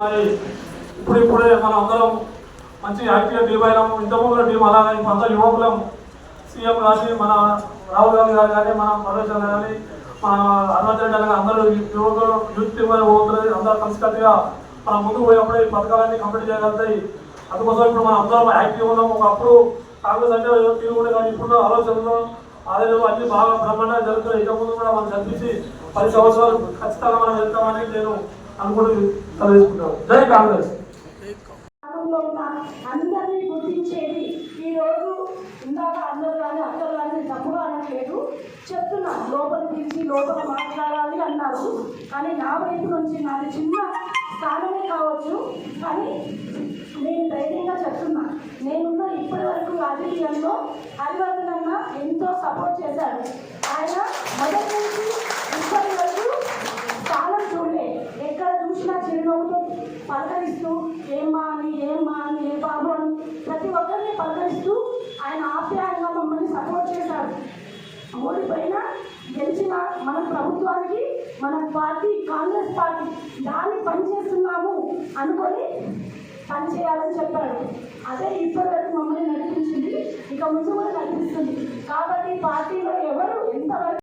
మరి ఇప్పుడు ఇప్పుడే మనం అందరం మంచి యాక్టివ్గా టీమ్ అయినాము. ఇంతకుముందు టీం అలాగే కొంత యువకులం సీఎం కానీ మన రాహుల్ గాంధీ గారు కానీ మన మనోజ్ గారు కానీ మన అరుణాచల్ గారు కానీ అందరూ యువకులు యూత్ టీమ్ అని పోతుంది అందరూ కలిసికట్టుగా మనం ముందుకు పోయినప్పుడు ఈ పథకాలన్నీ కంప్లీట్ చేయగలుగుతాయి. అందుకోసం ఇప్పుడు మనం అందరం యాక్టివ్ ఉన్నాం ఒకప్పుడు కాంగ్రెస్ అంటే తిరుగుడే కానీ ఇప్పుడు ఆలోచనలో అదే అన్ని బాగా బ్రహ్మాండంగా జరుగుతున్నాయి. ఇక ముందు కూడా మనం కల్పించి పది సంవత్సరాలు ఖచ్చితంగా మనం వెళ్తామని నేను అనుకుంటూ తెలియజేసుకుంటాను జై కాంగ్రెస్. అందరినీ గుర్తించేది ఈరోజు ఇందాక అందరు కానీ అందరు కానీ తప్పుగా అనట్లేదు. చెప్తున్నా లోపల పిలిచి లోపల మాట్లాడాలి అన్నారు. కానీ నా వైపు నుంచి నాది చిన్న స్థానమే కావచ్చు. కానీ నేను ధైర్యంగా చెప్తున్నా నేనున్న ఇప్పటి వరకు రాజకీయంలో హరివర్ధన్ అన్న ఎంతో సపోర్ట్ చేశాడు. ఆయన మొదటి ఓడిపోయినా గెలిచిన మన ప్రభుత్వానికి మన పార్టీ కాంగ్రెస్ పార్టీ దాన్ని పనిచేస్తున్నాము అనుకొని పనిచేయాలని చెప్పాడు. అదే ఇప్పటివరకు మమ్మల్ని నడిపించింది. ఇక ముందు కూడా నడిపిస్తుంది. కాబట్టి పార్టీలో ఎవరు ఎంతవరకు